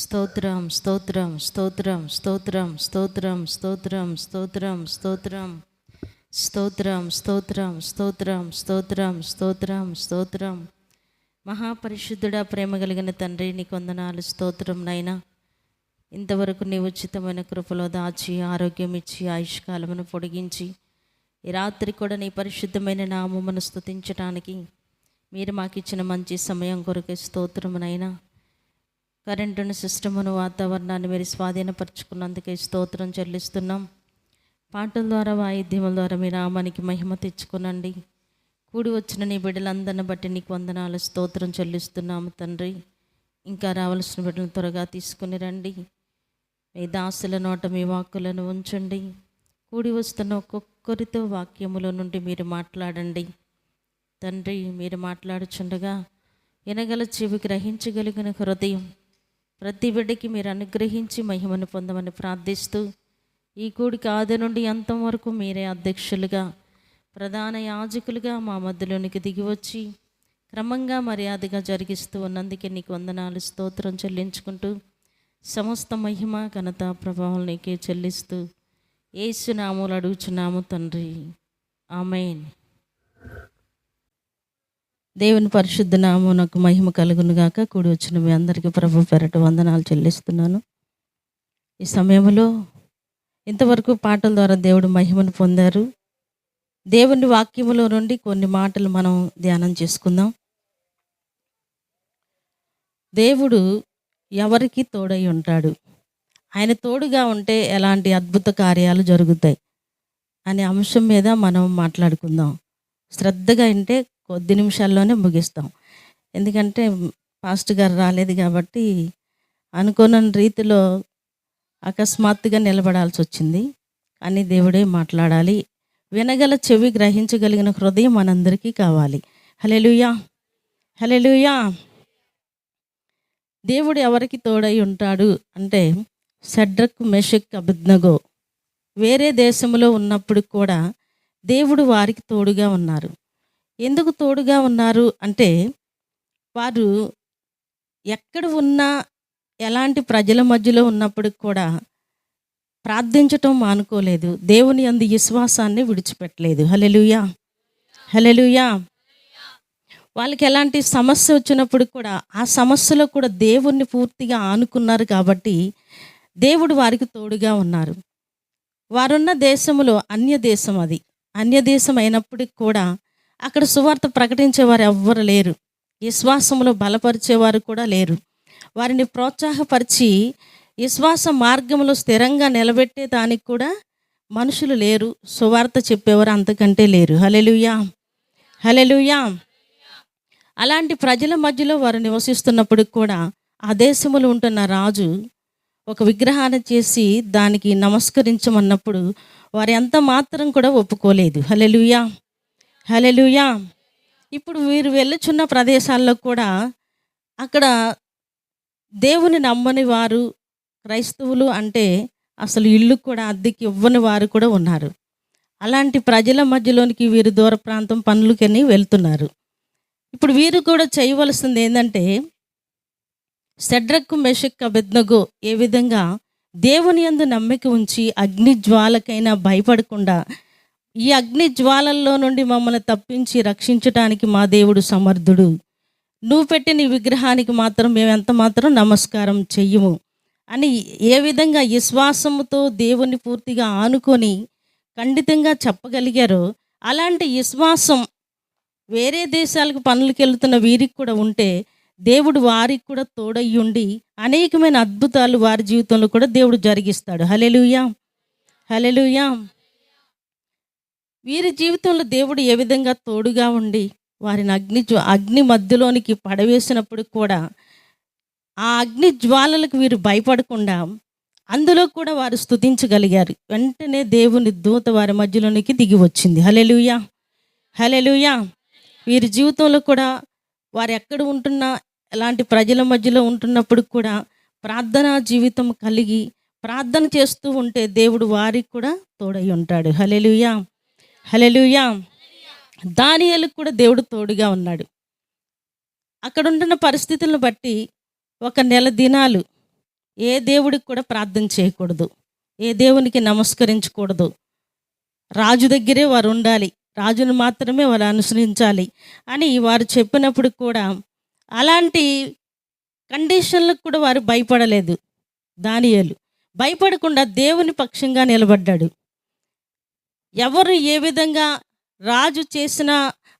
స్తోత్రం స్తోత్రం స్తోత్రం స్తోత్రం స్తోత్రం స్తోత్రం స్తోత్రం స్తోత్రం స్తోత్రం స్తోత్రం స్తోత్రం స్తోత్రం స్తోత్రం స్తోత్రం మహాపరిశుద్ధుడా ప్రేమ కలిగిన తండ్రి నీకు వందనాలు స్తోత్రం నైనా ఇంతవరకు నీ ఉచితమైన కృపలో దాచి ఆరోగ్యం ఇచ్చి ఆయుష్కాలమును పొడిగించి ఈ రాత్రి కూడా నీ పరిశుద్ధమైన నామమును స్తుతించటానికి మీరు మాకు ఇచ్చిన మంచి సమయం కొరకే స్తోత్రమునైనా కరెంటును సిస్టమును వాతావరణాన్ని మీరు స్వాధీనపరచుకున్నందుకే స్తోత్రం చెల్లిస్తున్నాం. పాటల ద్వారా వాయిద్యముల ద్వారా మీ రామానికి మహిమ తెచ్చుకునండి. కూడి వచ్చిన నీ బిడ్డలందరిని బట్టి నీకు వందనాలు స్తోత్రం చెల్లిస్తున్నాము తండ్రి. ఇంకా రావాల్సిన బిడ్డలను త్వరగా తీసుకుని రండి. మీ దాసుల నోట మీ వాక్కులను ఉంచండి. కూడి వస్తున్న ఒక్కొక్కరితో వాక్యములో నుండి మీరు మాట్లాడండి. తండ్రి మీరు మాట్లాడుచుండగా వినగల చెవి గ్రహించగలిగిన హృదయం ప్రతి బిడ్డకి మీరు అనుగ్రహించి మహిమను పొందమని ప్రార్థిస్తూ ఈ కూడికి ఆది నుండి అంతం వరకు మీరే అధ్యక్షులుగా ప్రధాన యాజకులుగా మా మధ్యలోనికి దిగి వచ్చి క్రమంగా మర్యాదగా జరిగిస్తూ ఉన్నందుకే నీకు వందనాలు స్తోత్రం చెల్లించుకుంటూ సమస్త మహిమ ఘనత ప్రభావం నీకే చెల్లిస్తూ ఏసునాములు అడుగుచున్నాము తండ్రి. ఆమెన్. దేవుని పరిశుద్ధ నామమునకు మహిమ కలుగును గాక. కూడి వచ్చిన మీ అందరికీ ప్రభు పెరట వందనాలు చెల్లిస్తున్నాను. ఈ సమయంలో ఇంతవరకు పాటల ద్వారా దేవుడు మహిమను పొందారు. దేవుని వాక్యములో నుండి కొన్ని మాటలు మనం ధ్యానం చేసుకుందాం. దేవుడు ఎవరికి తోడై ఉంటాడు? ఆయన తోడుగా ఉంటే ఎలాంటి అద్భుత కార్యాలు జరుగుతాయి? అనే అంశం మీద మనం మాట్లాడుకుందాం. శ్రద్ధగా అంటే కొద్ది నిమిషాల్లోనే ముగిస్తాం. ఎందుకంటే ఫాస్ట్ గారు రాలేదు కాబట్టి అనుకోనని రీతిలో అకస్మాత్తుగా నిలబడాల్సి వచ్చింది కానీ దేవుడే మాట్లాడాలి. వినగల చెవి గ్రహించగలిగిన హృదయం మనందరికీ కావాలి. హలెలుయా హలెలుయా దేవుడు ఎవరికి తోడై ఉంటాడు అంటే సెడ్రక్ మెషక్ అభిజ్ఞగో వేరే దేశంలో ఉన్నప్పుడు కూడా దేవుడు వారికి తోడుగా ఉన్నారు. ఎందుకు తోడుగా ఉన్నారు అంటే వారు ఎక్కడ ఉన్నా ఎలాంటి ప్రజల మధ్యలో ఉన్నప్పుడు కూడా ప్రార్థించటం మానుకోలేదు. దేవుని అందు విశ్వాసాన్ని విడిచిపెట్టలేదు. హలెలుయా హలెలుయా వాళ్ళకి ఎలాంటి సమస్య వచ్చినప్పుడు కూడా ఆ సమస్యలో కూడా దేవుణ్ణి పూర్తిగా ఆనుకున్నారు కాబట్టి దేవుడు వారికి తోడుగా ఉన్నారు. వారున్న దేశంలో అన్య దేశం అది. అన్య దేశం అయినప్పటికి కూడా అక్కడ సువార్త ప్రకటించేవారు ఎవ్వరు లేరు. విశ్వాసంలో బలపరిచేవారు కూడా లేరు. వారిని ప్రోత్సాహపరిచి విశ్వాస మార్గంలో స్థిరంగా నిలబెట్టే దానికి కూడా మనుషులు లేరు. సువార్త చెప్పేవారు అంతకంటే లేరు. హలెలుయా హలెలుయా అలాంటి ప్రజల మధ్యలో వారు నివసిస్తున్నప్పుడు కూడా ఆ దేశములు ఉంటున్న రాజు ఒక విగ్రహాన్ని చేసి దానికి నమస్కరించమన్నప్పుడు వారు ఎంత మాత్రం కూడా ఒప్పుకోలేదు. హలెలుయా హలెలుయా ఇప్పుడు వీరు వెళ్ళుచున్న ప్రదేశాల్లో కూడా అక్కడ దేవుని నమ్మని వారు క్రైస్తవులు అంటే అసలు ఇల్లు కూడా అద్దెకి ఇవ్వని వారు కూడా ఉన్నారు. అలాంటి ప్రజల మధ్యలోనికి వీరు దూర ప్రాంతం పనులకని వెళ్తున్నారు. ఇప్పుడు వీరు కూడా చేయవలసింది ఏంటంటే సెడ్రక్ మెషక్ అబెద్నగో ఏ విధంగా దేవుని యందు నమ్మిక ఉంచి అగ్ని జ్వాలకైనా భయపడకుండా ఈ అగ్ని జ్వాలల్లో నుండి మమ్మల్ని తప్పించి రక్షించటానికి మా దేవుడు సమర్థుడు. నువ్వు పెట్టిన విగ్రహానికి మాత్రం మేము ఎంత మాత్రం నమస్కారం చెయ్యము అని ఏ విధంగా విశ్వాసముతో దేవుని పూర్తిగా ఆనుకొని ఖండితంగా చెప్పగలిగారో అలాంటి విశ్వాసం వేరే దేశాలకు పనులకు వెళ్తున్న వీరికి కూడా ఉంటే దేవుడు వారికి కూడా తోడయ్యుండి అనేకమైన అద్భుతాలు వారి జీవితంలో కూడా దేవుడు జరిగిస్తాడు. హలెలుయా హలెలుయా వీరి జీవితంలో దేవుడు ఏ విధంగా తోడుగా ఉండి వారిని అగ్ని జ్వ- అగ్ని మధ్యలోనికి పడవేసినప్పుడు కూడా ఆ అగ్ని జ్వాలలకు వీరు భయపడకుండా అందులో కూడా వారు స్తుతించగలిగారు. వెంటనే దేవుని దూత వారి మధ్యలోనికి దిగి వచ్చింది. హలెలుయా హలెలుయా వీరి జీవితంలో కూడా వారు ఎక్కడ ఉంటున్నా ఎలాంటి ప్రజల మధ్యలో ఉంటున్నప్పుడు కూడా ప్రార్థనా జీవితం కలిగి ప్రార్థన చేస్తూ ఉంటే దేవుడు వారికి కూడా తోడై ఉంటాడు. హలెలుయా హలెలుయా దానియాలకు కూడా దేవుడు తోడుగా ఉన్నాడు. అక్కడ ఉంటున్న పరిస్థితులను బట్టి ఒక నెల దినాలు ఏ దేవుడికి కూడా ప్రార్థన చేయకూడదు. ఏ దేవునికి నమస్కరించకూడదు. రాజు దగ్గరే వారు ఉండాలి. రాజును మాత్రమే వారు అనుసరించాలి అని వారు చెప్పినప్పుడు కూడా అలాంటి కండిషన్లకు కూడా వారు భయపడలేదు. దానియలు భయపడకుండా దేవుని పక్షంగా నిలబడ్డాడు. ఎవరు ఏ విధంగా రాజు చేసిన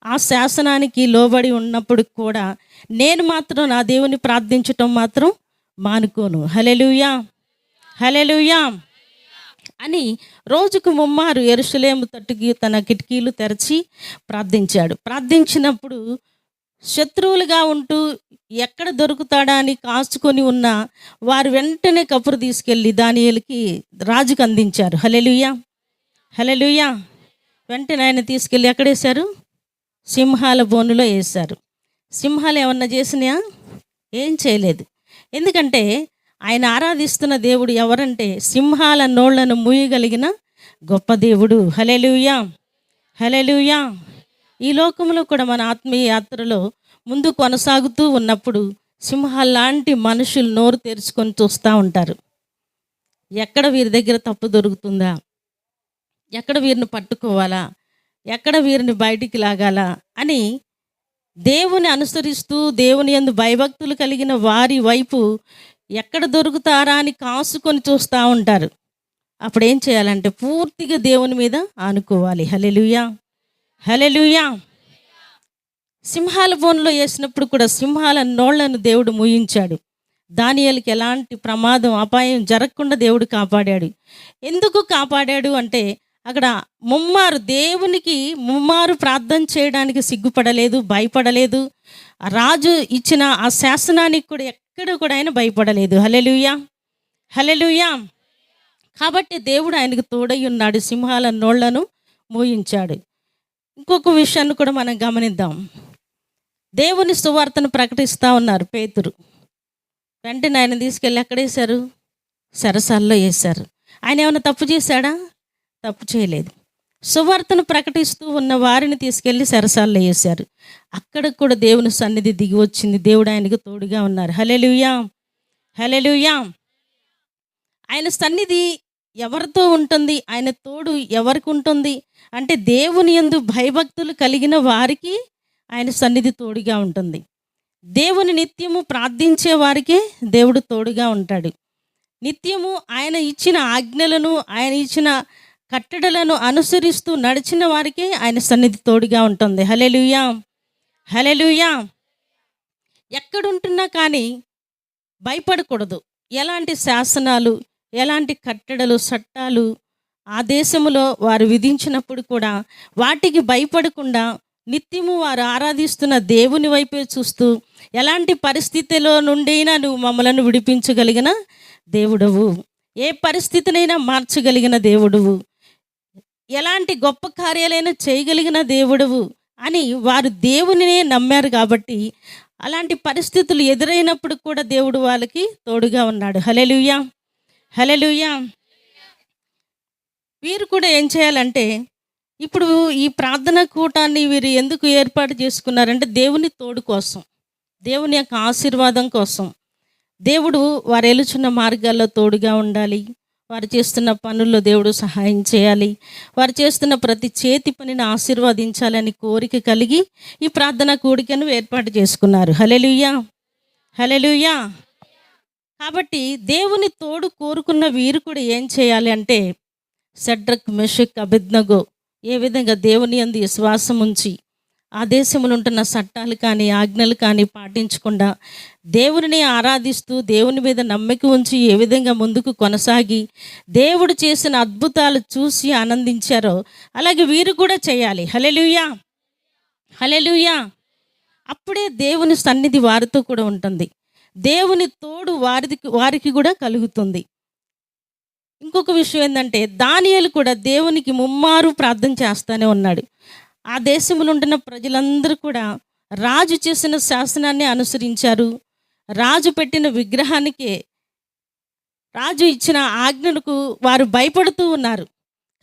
ఆ శాసనానికి లోబడి ఉన్నప్పుడు కూడా నేను మాత్రం నా దేవుని ప్రార్థించటం మాత్రం మానుకోను. హలెలుయా హలెలుయా అని రోజుకు ముమ్మారు ఎరుసలేము తట్టుకి తన కిటికీలు తెరచి ప్రార్థించాడు. ప్రార్థించినప్పుడు శత్రువులుగా ఉంటూ ఎక్కడ దొరుకుతాడా అని కాచుకొని ఉన్న వారు వెంటనే కబురు తీసుకెళ్ళి దానియలకి రాజుకు అందించారు. హలెలుయా హలెలుయా వెంటనే ఆయన తీసుకెళ్ళి ఎక్కడేశారు సింహాల బోనులో వేశారు. సింహాలు ఏమన్నా చేసినాయా? ఏం చేయలేదు. ఎందుకంటే ఆయన ఆరాధిస్తున్న దేవుడు ఎవరంటే సింహాల నోళ్ళను మూయగలిగిన గొప్ప దేవుడు. హలెలుయా హలెలుయా ఈ లోకంలో కూడా మన ఆత్మీయ యాత్రలో ముందు కొనసాగుతూ ఉన్నప్పుడు సింహాల్లాంటి మనుషులు నోరు తెరుచుకొని చూస్తూ ఉంటారు. ఎక్కడ వీరి దగ్గర తప్పు దొరుకుతుందా? ఎక్కడ వీరిని పట్టుకోవాలా? ఎక్కడ వీరిని బయటికి లాగాలా? అని దేవుని అనుసరిస్తూ దేవుని యందు భయభక్తులు కలిగిన వారి వైపు ఎక్కడ దొరుకుతారా అని కాసుకొని చూస్తూ ఉంటారు. అప్పుడు ఏం చేయాలంటే పూర్తిగా దేవుని మీద ఆనుకోవాలి. హలెలుయా హలెలుయా సింహాల బోన్లో వేసినప్పుడు కూడా సింహాల నోళ్ళను దేవుడు ముయించాడు. దానియాలకి ఎలాంటి ప్రమాదం అపాయం జరగకుండా దేవుడు కాపాడాడు. ఎందుకు కాపాడాడు అంటే అక్కడ ముమ్మారు దేవునికి ముమ్మారు ప్రార్థన చేయడానికి సిగ్గుపడలేదు భయపడలేదు. రాజు ఇచ్చిన ఆ శాసనానికి కూడా ఎక్కడ కూడా ఆయన భయపడలేదు. హలెలుయా హలెలుయా కాబట్టి దేవుడు ఆయనకు తోడై ఉన్నాడు సింహాల నోళ్ళను మూయించాడు. ఇంకొక విషయాన్ని కూడా మనం గమనిద్దాం. దేవుని సువార్తను ప్రకటిస్తూ ఉన్నారు పేతురు. వెంటనే ఆయన తీసుకెళ్ళి ఎక్కడేశారు సరసాల్లో వేశారు. ఆయన ఏమైనా తప్పు చేశాడా? తప్పు చేయలేదు. సువార్తను ప్రకటిస్తూ ఉన్న వారిని తీసుకెళ్ళి సరసాల్లో వేశారు. అక్కడ కూడా దేవుని సన్నిధి దిగి వచ్చింది. దేవుడు ఆయనకు తోడుగా ఉన్నారు. హలెలుయా హలెలుయా ఆయన సన్నిధి ఎవరితో ఉంటుంది? ఆయన తోడు ఎవరికి ఉంటుంది? అంటే దేవుని యందు భయభక్తులు కలిగిన వారికి ఆయన సన్నిధి తోడుగా ఉంటుంది. దేవుని నిత్యము ప్రార్థించే వారికే దేవుడు తోడుగా ఉంటాడు. నిత్యము ఆయన ఇచ్చిన ఆజ్ఞలను ఆయన ఇచ్చిన కట్టడలను అనుసరిస్తూ నడిచిన వారికే ఆయన సన్నిధి తోడుగా ఉంటుంది. హలెలుయా హలెలుయా ఎక్కడుంటున్నా కానీ భయపడకూడదు. ఎలాంటి శాసనాలు ఎలాంటి కట్టడలు చట్టాలు ఆ దేశంలో వారు విధించినప్పుడు కూడా వాటికి భయపడకుండా నిత్యము వారు ఆరాధిస్తున్న దేవుని వైపే చూస్తూ ఎలాంటి పరిస్థితిలో నుండైనా నువ్వు మమ్మలను విడిపించగలిగిన దేవుడవు. ఏ పరిస్థితినైనా మార్చగలిగిన దేవుడువు. ఎలాంటి గొప్ప కార్యాలైనా చేయగలిగిన దేవుడవు అని వారు దేవునినే నమ్మారు కాబట్టి అలాంటి పరిస్థితులు ఎదురైనప్పుడు కూడా దేవుడు వాళ్ళకి తోడుగా ఉన్నాడు. హలెలుయా హలెలుయా వీరు కూడా ఏం చేయాలంటే ఇప్పుడు ఈ ప్రార్థన కూటాన్ని వీరు ఎందుకు ఏర్పాటు చేసుకున్నారంటే దేవుని తోడు కోసం దేవుని యొక్క ఆశీర్వాదం కోసం. దేవుడు వారు ఎలుచున్న మార్గాల్లో తోడుగా ఉండాలి. వారు చేస్తున్న పనుల్లో దేవుడు సహాయం చేయాలి. వారు చేస్తున్న ప్రతి చేతి పనిని ఆశీర్వదించాలని కోరిక కలిగి ఈ ప్రార్థన కూడికను ఏర్పాటు చేసుకున్నారు. హలెలుయ్యా హలెలుయ్యా కాబట్టి దేవుని తోడు కోరుకున్న వీరు కూడా ఏం చేయాలి అంటే సెడ్రక్ మెషక్ అభిజ్ఞగో ఏ విధంగా దేవుని అందు విశ్వాసం ఉంచి ఆ దేశంలో ఉంటున్న చట్టాలు కానీ ఆజ్ఞలు కానీ పాటించకుండా దేవుని ఆరాధిస్తూ దేవుని మీద నమ్మిక ఉంచి ఏ విధంగా ముందుకు కొనసాగి దేవుడు చేసిన అద్భుతాలు చూసి ఆనందించారో అలాగే వీరు కూడా చేయాలి. హలెలుయా హలెలుయా అప్పుడే దేవుని సన్నిధి వారితో కూడా ఉంటుంది. దేవుని తోడు వారికి వారికి కూడా కలుగుతుంది. ఇంకొక విషయం ఏంటంటే దానియలు కూడా దేవునికి ముమ్మారు ప్రార్థన చేస్తూనే ఉన్నాడు. ఆ దేశంలో ఉంటున్న ప్రజలందరూ కూడా రాజు చేసిన శాసనాన్ని అనుసరించారు. రాజు పెట్టిన విగ్రహానికే రాజు ఇచ్చిన ఆజ్ఞలకు వారు భయపడుతూ ఉన్నారు.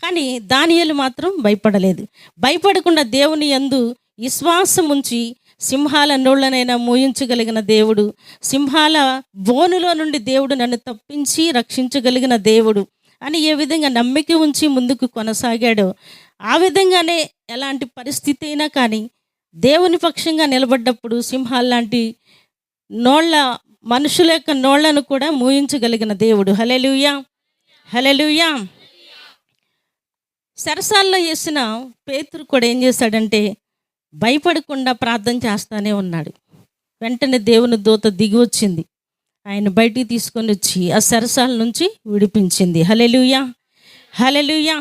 కానీ దానియలు మాత్రం భయపడలేదు. భయపడకుండా దేవుని యందు విశ్వాసం ఉంచి సింహాల నోళ్ళనైనా మోయించగలిగిన దేవుడు సింహాల బోనులో నుండి దేవుడు నన్ను తప్పించి రక్షించగలిగిన దేవుడు అని ఏ విధంగా నమ్మిక ఉంచి ముందుకు కొనసాగాడో ఆ విధంగానే ఎలాంటి పరిస్థితి అయినా కానీ దేవుని పక్షంగా నిలబడ్డప్పుడు సింహాలు లాంటి నోళ్ళ మనుషుల యొక్క నోళ్ళను కూడా మూయించగలిగిన దేవుడు. హలెలుయా హలెలుయా సరసాల్లో వేసిన పేతురు కూడా ఏం చేశాడంటే భయపడకుండా ప్రార్థన చేస్తానే ఉన్నాడు. వెంటనే దేవుని దూత దిగి వచ్చింది. ఆయన బయటికి తీసుకొని వచ్చి ఆ సరసాల నుంచి విడిపించింది. హలెలుయా హలెలుయా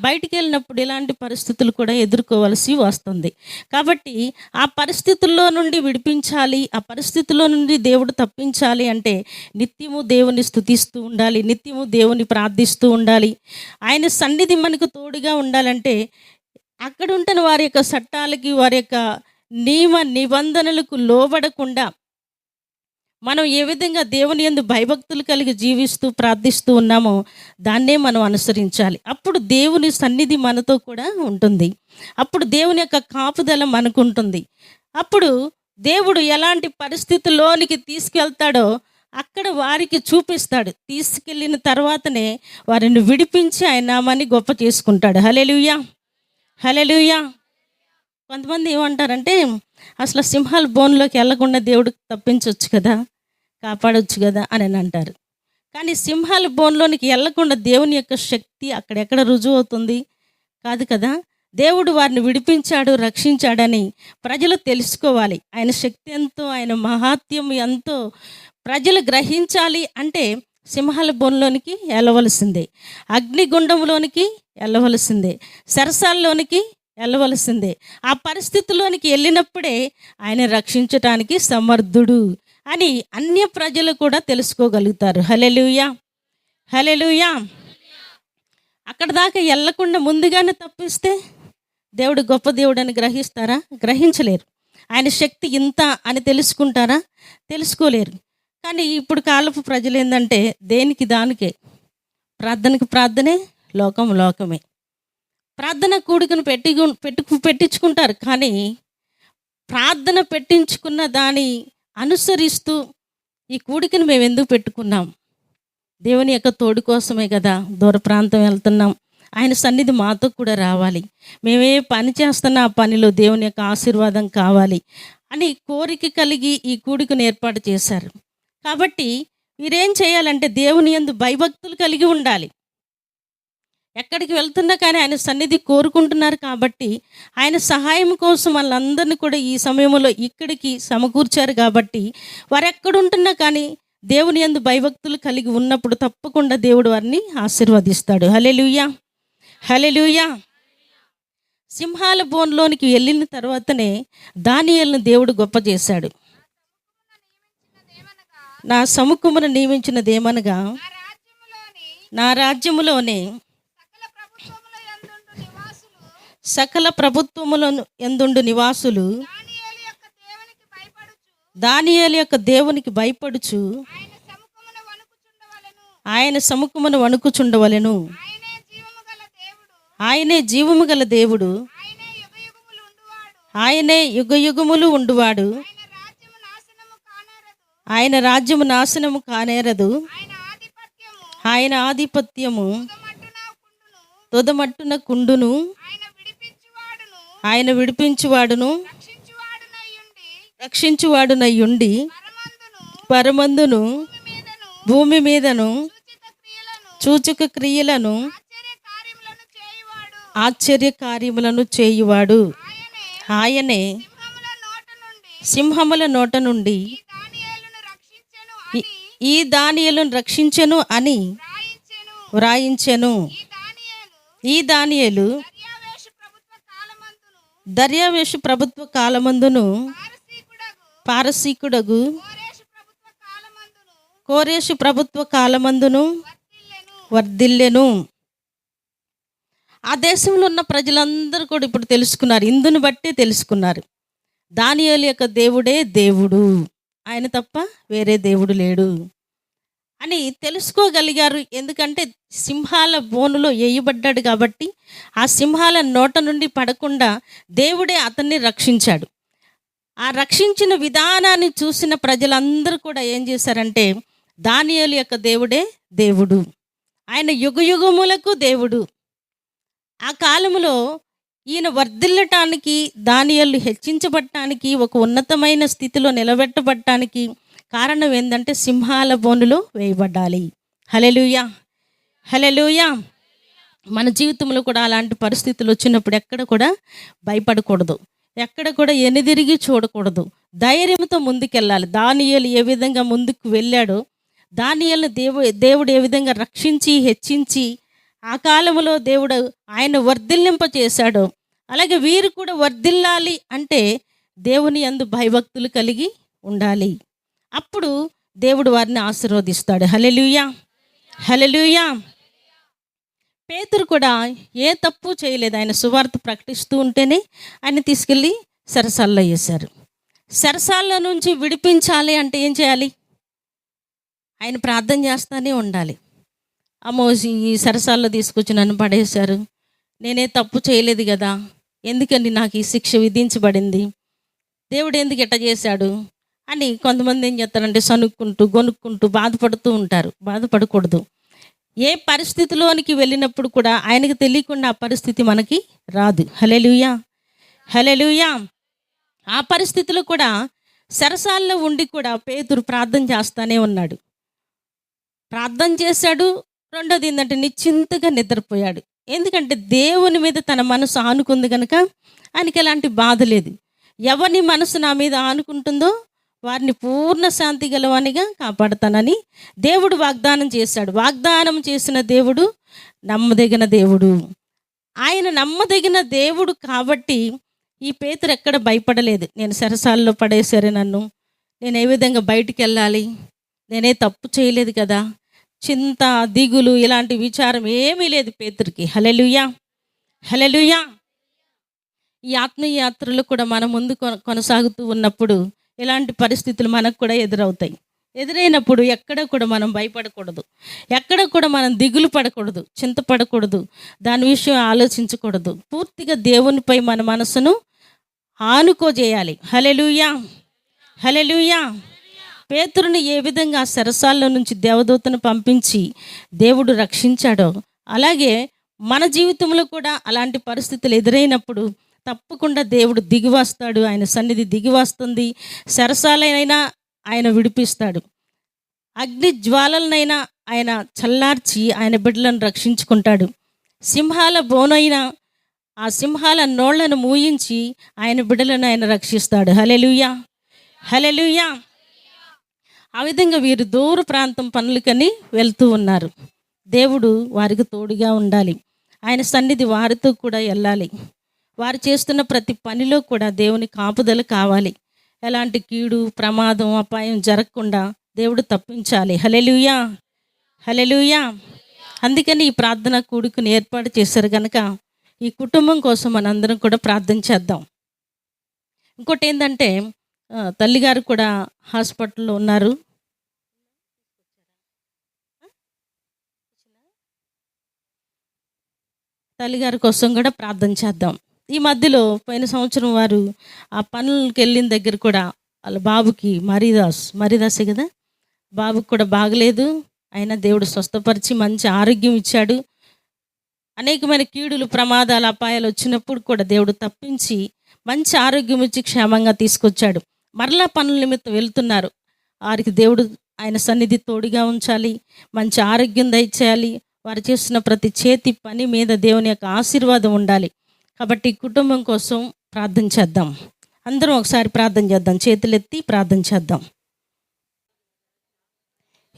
బయటికి వెళ్ళినప్పుడు ఇలాంటి పరిస్థితులు కూడా ఎదుర్కోవాల్సి వస్తుంది. కాబట్టి ఆ పరిస్థితుల్లో నుండి విడిపించాలి ఆ పరిస్థితుల్లో నుండి దేవుడు తప్పించాలి అంటే నిత్యము దేవుని స్థుతిస్తూ ఉండాలి నిత్యము దేవుని ప్రార్థిస్తూ ఉండాలి. ఆయన సన్నిధి మనకు తోడుగా ఉండాలంటే అక్కడ ఉంటున్న వారి యొక్క చట్టాలకి వారి యొక్క నియమ నిబంధనలకు లోబడకుండా మనం ఏ విధంగా దేవుని యందు భయభక్తులు కలిగి జీవిస్తూ ప్రార్థిస్తూ ఉన్నామో దాన్నే మనం అనుసరించాలి. అప్పుడు దేవుని సన్నిధి మనతో కూడా ఉంటుంది. అప్పుడు దేవుని యొక్క కాపుదల మనకు ఉంటుంది. అప్పుడు దేవుడు ఎలాంటి పరిస్థితుల్లోనికి తీసుకెళ్తాడో అక్కడ వారికి చూపిస్తాడు. తీసుకెళ్ళిన తర్వాతనే వారిని విడిపించి ఆయన నామాన్ని గొప్ప చేసుకుంటాడు. హలెలుయా హలెలుయా కొంతమంది ఏమంటారంటే అసలు సింహాల బోన్లోకి వెళ్ళకుండా దేవుడు తప్పించవచ్చు కదా? కాపాడవచ్చు కదా? అని అని అంటారు. కానీ సింహాల బోన్లోనికి వెళ్ళకుండా దేవుని యొక్క శక్తి అక్కడెక్కడ రుజువు అవుతుంది? కాదు కదా? దేవుడు వారిని విడిపించాడు రక్షించాడని ప్రజలు తెలుసుకోవాలి. ఆయన శక్తి ఎంతో ఆయన మహాత్యం ఎంతో. ప్రజలు గ్రహించాలి అంటే సింహాల బోన్లోనికి వెళ్ళవలసిందే. అగ్నిగుండంలోనికి వెళ్ళవలసిందే. సరసాల్లోనికి వెళ్ళవలసిందే. ఆ పరిస్థితిలోనికి వెళ్ళినప్పుడే ఆయన రక్షించటానికి సమర్థుడు అని అన్య ప్రజలు కూడా తెలుసుకోగలుగుతారు. హలెలుయా హలెలుయా అక్కడ దాకా వెళ్ళకుండా ముందుగానే తప్పిస్తే దేవుడు గొప్ప దేవుడు అని గ్రహిస్తారా? గ్రహించలేరు. ఆయన శక్తి ఇంత అని తెలుసుకుంటారా? తెలుసుకోలేరు. కానీ ఇప్పుడు కాలపు ప్రజలు ఏంటంటే దేనికి దానికే? ప్రార్థనకి ప్రార్థనే లోకం లోకమే. ప్రార్థన కూడికను పెట్టి పెట్టు పెట్టించుకుంటారు. కానీ ప్రార్థన పెట్టించుకున్న దాని అనుసరిస్తూ ఈ కూడికను మేము ఎందుకు పెట్టుకున్నాం? దేవుని యొక్క తోడు కోసమే కదా దూర ప్రాంతం వెళ్తున్నాం. ఆయన సన్నిధి మాతో కూడా రావాలి. మేమే పని చేస్తున్న ఆ పనిలో దేవుని యొక్క ఆశీర్వాదం కావాలి అని కోరిక కలిగి ఈ కూడికను ఏర్పాటు చేశారు. కాబట్టి మీరేం చేయాలంటే దేవుని యందు భయభక్తులు కలిగి ఉండాలి. ఎక్కడికి వెళ్తున్నా కానీ ఆయన సన్నిధి కోరుకుంటున్నారు కాబట్టి ఆయన సహాయం కోసం వాళ్ళందరినీ కూడా ఈ సమయంలో ఇక్కడికి సమకూర్చారు కాబట్టి వారు ఎక్కడుంటున్నా కానీ దేవుని యందు భయభక్తులు కలిగి ఉన్నప్పుడు తప్పకుండా దేవుడు వారిని ఆశీర్వదిస్తాడు. హలే లూయా హలే లూయా సింహాల బోన్లోనికి వెళ్ళిన తర్వాతనే దానియల్ని దేవుడు గొప్ప చేశాడు. నా సముఖమును నియమించినదేమనగా నా రాజ్యములోనే సకల ప్రభుత్వములను ఎందుండు నివాసులు? దానియేలు యొక్క దేవునికి భయపడుచు. ఆయన సముఖమున వణుకుచుండవలెను. ఆయన జీవము గల దేవుడు. ఆయనే యుగ యుగములు ఉండువాడు. ఆయన రాజ్యము నాశనము కానేరదు. ఆయన ఆధిపత్యము. తొదమట్టున కుండును. ఆయన విడిపించువాడును రక్షించువాడునయ్యుండి పరమందును భూమి మీదను చూచుక క్రియలను ఆశ్చర్య కార్యములను చేయువాడు. ఆయనే సింహముల నోట నుండి ఈ రక్షించెను అని దానియలను రక్షించెను అని వ్రాయించెను. ఈ దానియలు ఈ దానియలు దర్యావేషు ప్రభుత్వ కాలమందును దర్యావేషు ప్రభుత్వ కాలమందును పారసీకుడగు కోరేషు ప్రభుత్వ కాలమందును వర్ధిల్లెను. ఆ దేశంలో ఉన్న ప్రజలందరూ కూడా ఇప్పుడు తెలుసుకున్నారు ఇందును బట్టే తెలుసుకున్నారు. దానియేలు యొక్క దేవుడే దేవుడు. ఆయన తప్ప వేరే దేవుడు లేడు. అని తెలుసుకోగలిగారు. ఎందుకంటే సింహాల బోనులో వేయబడ్డాడు కాబట్టి ఆ సింహాల నోట నుండి పడకుండా దేవుడే అతన్ని రక్షించాడు. ఆ రక్షించిన విధానాన్ని చూసిన ప్రజలందరూ కూడా ఏం చేశారంటే దానియలు యొక్క దేవుడే దేవుడు. ఆయన యుగయుగములకు దేవుడు. ఆ కాలంలో ఈయన వర్ధిల్లటానికి దానియలు హెచ్చించబడటానికి ఒక ఉన్నతమైన స్థితిలో నిలబెట్టబడటానికి కారణం ఏంటంటే సింహాల బోనులో వేయబడాలి హలెలుయా హలెలుయా మన జీవితంలో కూడా అలాంటి పరిస్థితులు వచ్చినప్పుడు ఎక్కడ కూడా భయపడకూడదు. ఎక్కడ కూడా ఎనిదిరిగి చూడకూడదు. ధైర్యంతో ముందుకెళ్ళాలి. దానియలు ఏ విధంగా ముందుకు వెళ్ళాడో దానియేలు దేవు దేవుడు ఏ విధంగా రక్షించి హెచ్చించి ఆ కాలంలో దేవుడు ఆయన వర్ధిల్లింప చేశాడో అలాగే వీరు కూడా వర్ధిల్లాలి అంటే దేవుని యందు భయభక్తులు కలిగి ఉండాలి. అప్పుడు దేవుడు వారిని ఆశీర్వదిస్తాడు. హలెలుయా హలెలుయా పేతురు కూడా ఏ తప్పు చేయలేదు. ఆయన సువార్త ప్రకటిస్తూ ఉంటేనే ఆయన తీసుకెళ్ళి సరసాల్లో వేశారు. సరసాల నుంచి విడిపించాలి అంటే ఏం చేయాలి? ఆయన ప్రార్థన చేస్తూనే ఉండాలి. అమ్మో ఈ సరసాల్లో తీసుకొచ్చి నన్ను పడేశారు. నేనే తప్పు చేయలేదు కదా. ఎందుకండి నాకు ఈ శిక్ష విధించబడింది? దేవుడు ఎందుకు ఇట్ట చేశాడు? అని కొంతమంది ఏం చేస్తారంటే సనుక్కుంటూ గొనుక్కుంటూ బాధపడుతూ ఉంటారు. బాధపడకూడదు. ఏ పరిస్థితిలోనికి వెళ్ళినప్పుడు కూడా ఆయనకు తెలియకుండా ఆ పరిస్థితి మనకి రాదు. హలెలుయా హలెలుయా ఆ పరిస్థితిలో కూడా సరసాల్లో ఉండి కూడా పేతురు ప్రార్థన చేస్తానే ఉన్నాడు. ప్రార్థన చేశాడు. రెండోది ఏంటంటే నిశ్చింతగా నిద్రపోయాడు. ఎందుకంటే దేవుని మీద తన మనసు ఆనుకుంది కనుక ఆయనకి ఎలాంటి బాధ లేదు. ఎవరిని మనసు నా మీద ఆనుకుంటుందో వారిని పూర్ణ శాంతి గలవానిగా కాపాడతానని దేవుడు వాగ్దానం చేశాడు. వాగ్దానం చేసిన దేవుడు నమ్మదగిన దేవుడు. ఆయన నమ్మదగిన దేవుడు కాబట్టి ఈ పేతురు ఎక్కడ భయపడలేదు. నేను సరసాల్లో పడేశారు నన్ను. నేను ఏ విధంగా బయటికి వెళ్ళాలి నేనే తప్పు చేయలేదు కదా? చింత దిగులు ఇలాంటి విచారం ఏమీ లేదు పేతురికి. హలెలుయా హలెలుయా ఈ ఆత్మీయాత్రలు కూడా మన ముందు కొన- కొనసాగుతూ ఉన్నప్పుడు ఇలాంటి పరిస్థితులు మనకు కూడా ఎదురవుతాయి. ఎదురైనప్పుడు ఎక్కడ కూడా మనం భయపడకూడదు. ఎక్కడ కూడా మనం దిగులు పడకూడదు చింతపడకూడదు దాని విషయం ఆలోచించకూడదు. పూర్తిగా దేవునిపై మన మనసును ఆనుకోజేయాలి. హలెలుయా హలెలుయా పేతురుని ఏ విధంగా సరసాల్లో నుంచి దేవదూతను పంపించి దేవుడు రక్షించాడో అలాగే మన జీవితంలో కూడా అలాంటి పరిస్థితులు ఎదురైనప్పుడు తప్పకుండా దేవుడు దిగి వస్తాడు. ఆయన సన్నిధి దిగి వస్తుంది. సరసాలైనా ఆయన విడిపిస్తాడు. అగ్ని జ్వాలలనైనా ఆయన చల్లార్చి ఆయన బిడ్డలను రక్షించుకుంటాడు. సింహాల బోనైన ఆ సింహాల నోళ్ళను మూయించి ఆయన బిడ్డలను ఆయన రక్షిస్తాడు. హలెలుయా హలెలుయా ఆ విధంగా వీరు దూర ప్రాంతం పనులకని వెళ్తూ ఉన్నారు. దేవుడు వారికి తోడుగా ఉండాలి. ఆయన సన్నిధి వారితో కూడా వెళ్ళాలి. వారు చేస్తున్న ప్రతి పనిలో కూడా దేవుని కాపుదల కావాలి. ఎలాంటి కీడు ప్రమాదం అపాయం జరగకుండా దేవుడు తప్పించాలి. హలెలుయా హలెలుయా అందుకని ఈ ప్రార్థన కూడుకుని ఏర్పాటు చేశారు కనుక ఈ కుటుంబం కోసం మనందరం కూడా ప్రార్థన చేద్దాం. ఇంకోటి ఏంటంటే తల్లిగారు కూడా హాస్పిటల్లో ఉన్నారు. తల్లిగారి కోసం కూడా ప్రార్థన చేద్దాం. ఈ మధ్యలో పోయిన సంవత్సరం వారు ఆ పనులకి వెళ్ళిన దగ్గర కూడా వాళ్ళ బాబుకి మరీదాస్ మరీదాసే కదా? బాబుకి కూడా బాగలేదు. అయినా దేవుడు స్వస్థపరిచి మంచి ఆరోగ్యం ఇచ్చాడు. అనేకమైన కీడులు ప్రమాదాలు అపాయాలు వచ్చినప్పుడు కూడా దేవుడు తప్పించి మంచి ఆరోగ్యం ఇచ్చి క్షేమంగా తీసుకొచ్చాడు. మరలా పనుల నిమిత్తం వెళ్తున్నారు. వారికి దేవుడు ఆయన సన్నిధి తోడుగా ఉంచాలి. మంచి ఆరోగ్యం దయచేయాలి. వారు చేస్తున్న ప్రతి చేతి పని మీద దేవుని యొక్క ఆశీర్వాదం ఉండాలి. కాబట్టి కుటుంబం కోసం ప్రార్థన చేద్దాం. అందరం ఒకసారి ప్రార్థన చేద్దాం. చేతులెత్తి ప్రార్థన చేద్దాం.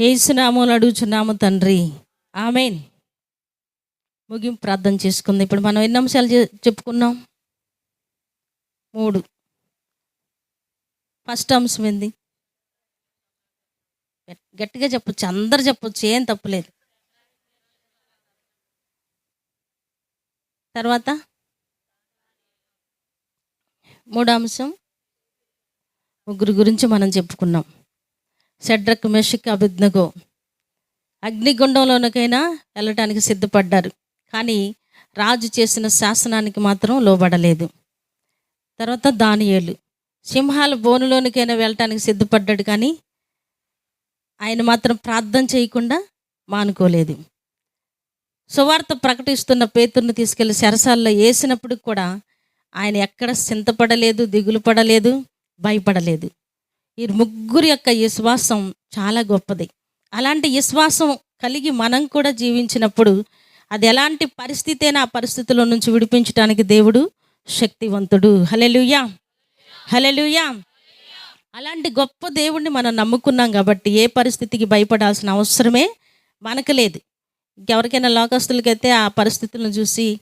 ఏసునామోలు అడుగుచున్నాము తండ్రి. ఆమెన్. ముగింపు ప్రార్థన చేసుకుందాం. ఇప్పుడు మనం ఎన్ని అంశాలు చె- చెప్పుకున్నాం? మూడు. ఫస్ట్ అంశం ఏంది? గట్టిగా చెప్పొచ్చు. అందరు చెప్పొచ్చు. ఏం తప్పులేదు తర్వాత? మూడో అంశం ముగ్గురు గురించి మనం చెప్పుకున్నాం. సెడ్రక్ మెషిక్ అభిజ్ఞగో. అగ్నిగుండంలోనికైనా వెళ్ళటానికి సిద్ధపడ్డారు. కానీ రాజు చేసిన శాసనానికి మాత్రం లోబడలేదు. తర్వాత దానియేలు. సింహాల బోనులోనికైనా వెళ్ళటానికి సిద్ధపడ్డాడు కానీ ఆయన మాత్రం ప్రార్థన చేయకుండా మానుకోలేదు. సువార్త ప్రకటిస్తున్న పేతుర్ని తీసుకెళ్ళి చెరసాల్లో వేసినప్పుడు కూడా ఆయన ఎక్కడ చింతపడలేదు దిగులు పడలేదు భయపడలేదు. ఈ ముగ్గురు యొక్క విశ్వాసం చాలా గొప్పది. అలాంటి విశ్వాసం కలిగి మనం కూడా జీవించినప్పుడు అది ఎలాంటి పరిస్థితి అయినా ఆ పరిస్థితుల నుంచి విడిపించడానికి దేవుడు శక్తివంతుడు. హలెలుయా హలెలుయా అలాంటి గొప్ప దేవుణ్ణి మనం నమ్ముకున్నాం కాబట్టి ఏ పరిస్థితికి భయపడాల్సిన అవసరమే మనకు లేదు. ఇంకెవరికైనా లోకస్తులకైతే ఆ పరిస్థితులను చూసి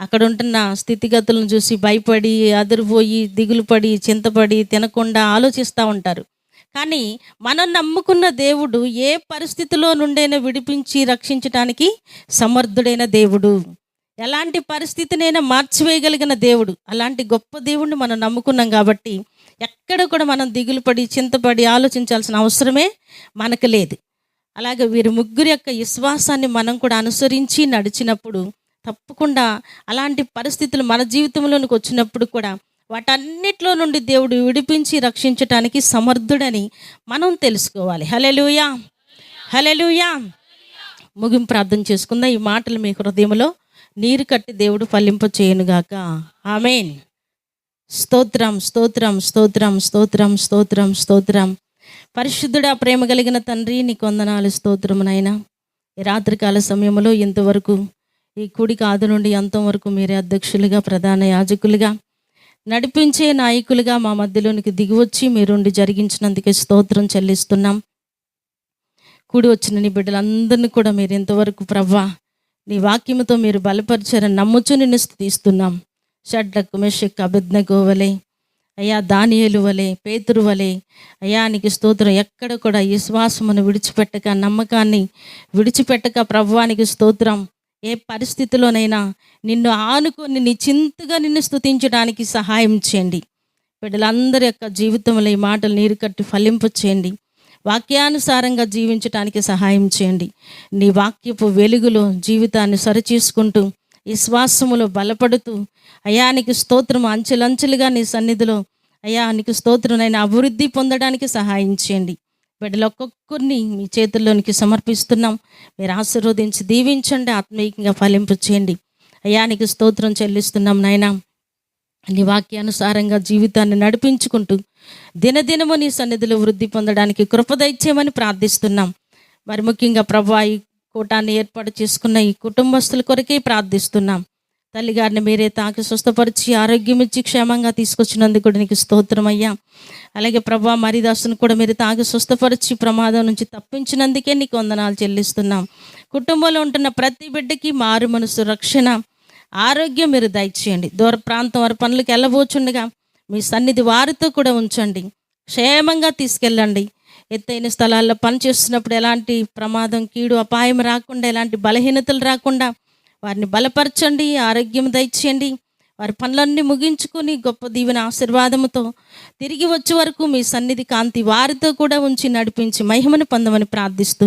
అక్కడ ఉంటున్న స్థితిగతులను చూసి భయపడి అదిరిపోయి దిగులుపడి చింతపడి తినకుండా ఆలోచిస్తూ ఉంటారు. కానీ మనం నమ్ముకున్న దేవుడు ఏ పరిస్థితిలో నుండైనా విడిపించి రక్షించటానికి సమర్థుడైన దేవుడు. ఎలాంటి పరిస్థితినైనా మార్చివేయగలిగిన దేవుడు. అలాంటి గొప్ప దేవుడిని మనం నమ్ముకున్నాం కాబట్టి ఎక్కడ కూడా మనం దిగులు పడి చింతపడి ఆలోచించాల్సిన అవసరమే మనకు లేదు. అలాగే వీరి ముగ్గురు యొక్క విశ్వాసాన్ని మనం కూడా అనుసరించి నడిచినప్పుడు తప్పకుండా అలాంటి పరిస్థితులు మన జీవితంలోనికి వచ్చినప్పుడు కూడా వాటన్నిటిలో నుండి దేవుడు విడిపించి రక్షించటానికి సమర్థుడని మనం తెలుసుకోవాలి. హలెలుయా హలెలుయా ముగింపు ప్రార్థన చేసుకుందాం. ఈ మాటలు మీ హృదయంలో నీరు కట్టి దేవుడు ఫలింప చేయనుగాక ఆమెన్. స్తోత్రం స్తోత్రం స్తోత్రం స్తోత్రం స్తోత్రం స్తోత్రం. పరిశుద్ధుడా ప్రేమ కలిగిన తండ్రి నీ కొందనాలు స్తోత్రం నాయన రాత్రికాల సమయంలో ఇంతవరకు ఈ కుడి కాదు నుండి అంతవరకు మీరే అధ్యక్షులుగా ప్రధాన యాజకులుగా నడిపించే నాయకులుగా మా మధ్యలోనికి దిగివచ్చి మీరుండి జరిగించినందుకే స్తోత్రం చెల్లిస్తున్నాం. కూడి వచ్చిన నీ బిడ్డలందరినీ కూడా మీరు ఇంతవరకు ప్రవ్వా నీ వాక్యముతో మీరు బలపరిచారని నమ్ముచు నిన్ను స్థుతిస్తున్నాం. షడ్లకు మెషక్ అభిజ్ఞ వలె అయ్యా దానియలు వలె పేతురు వలె అయ్యా నీకు స్తోత్రం ఎక్కడ కూడా ఈ విడిచిపెట్టక నమ్మకాన్ని విడిచిపెట్టక ప్రవ్వానికి స్తోత్రం ఏ పరిస్థితిలోనైనా నిన్ను ఆనుకొని నిశ్చింతగా నిన్ను స్తుతించడానికి సహాయం చేయండి. బిడ్డలందరి యొక్క జీవితంలో ఈ మాటలు నీరు కట్టి ఫలింపు చేయండి. వాక్యానుసారంగా జీవించటానికి సహాయం చేయండి. నీ వాక్యపు వెలుగులో జీవితాన్ని సరిచేసుకుంటూ విశ్వాసములో బలపడుతూ అయానికి స్తోత్రం అంచెలంచెలుగా నీ సన్నిధిలో అయానికి స్తోత్రం అయిన అభివృద్ధి పొందడానికి సహాయం చేయండి. బిడ్డలు ఒక్కొక్కరిని మీ చేతుల్లోనికి సమర్పిస్తున్నాం. మీరు ఆశీర్వదించి దీవించండి ఆత్మీయంగా ఫలింపు చేయండి. అయానికి స్తోత్రం చెల్లిస్తున్నాం నాయన. నీ వాక్యానుసారంగా జీవితాన్ని నడిపించుకుంటూ దినదినము నీ సన్నిధిలో వృద్ధి పొందడానికి కృపదైత్యమని ప్రార్థిస్తున్నాం. మరి ముఖ్యంగా ప్రభా ఈ కూటాన్ని ఏర్పాటు చేసుకున్న ఈ కుటుంబస్తుల కొరకే ప్రార్థిస్తున్నాం. తల్లిగారిని మీరే తాకి స్వస్థపరిచి ఆరోగ్యం ఇచ్చి క్షేమంగా తీసుకొచ్చినందుకు కూడా నీకు స్తోత్రం అయ్యా. అలాగే ప్రభా మరిదాసును కూడా మీరు తాకి స్వస్థపరిచి ప్రమాదం నుంచి తప్పించినందుకే నీకు వందనాలు చెల్లిస్తున్నాం. కుటుంబంలో ఉంటున్న ప్రతి బిడ్డకి మారు మనసు రక్షణ ఆరోగ్యం మీరు దయచేయండి. దూర ప్రాంతం వారి పనులకు వెళ్ళబోచుండగా మీ సన్నిధి వారితో కూడా ఉంచండి. క్షేమంగా తీసుకెళ్ళండి. ఎత్తైన స్థలాల్లో పనిచేస్తున్నప్పుడు ఎలాంటి ప్రమాదం కీడు అపాయం రాకుండా ఎలాంటి బలహీనతలు రాకుండా వారిని బలపరచండి ఆరోగ్యం దయచేయండి. వారి పనులన్నీ ముగించుకొని గొప్ప దీవెన ఆశీర్వాదముతో తిరిగి వచ్చే వరకు మీ సన్నిధి కాంతి వారితో కూడా ఉంచి నడిపించి మహిమను పొందమని ప్రార్థిస్తూ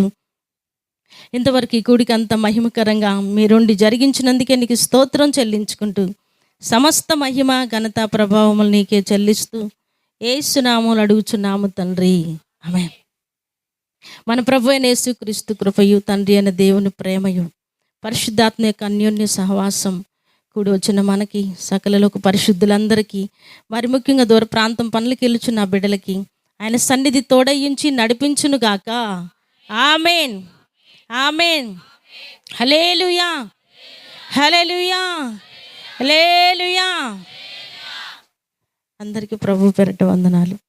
ఇంతవరకు ఈ కూడికి అంత మహిమకరంగా మీరుండి జరిగించినందుకే నీకు స్తోత్రం చెల్లించుకుంటూ సమస్త మహిమ ఘనత ప్రభావములు నీకే చెల్లిస్తూ ఏసునాములు అడుగుచున్నాము తండ్రి. ఆమె మన ప్రభు అయిన యేసుక్రీస్తు కృపయు తండ్రి అయిన దేవుని ప్రేమయు పరిశుద్ధాత్మ యొక్క అన్యోన్య సహవాసం కూడి వచ్చిన మనకి సకలలోకి పరిశుద్ధులందరికీ మరి ముఖ్యంగా దూర ప్రాంతం పనులకి వెళ్ళుచున్న బిడ్డలకి ఆయన సన్నిధి తోడయించి నడిపించును గాక. Amen. Amen. Hallelujah hallelujah hallelujah అందరికీ ప్రభు పెరట వందనాలు.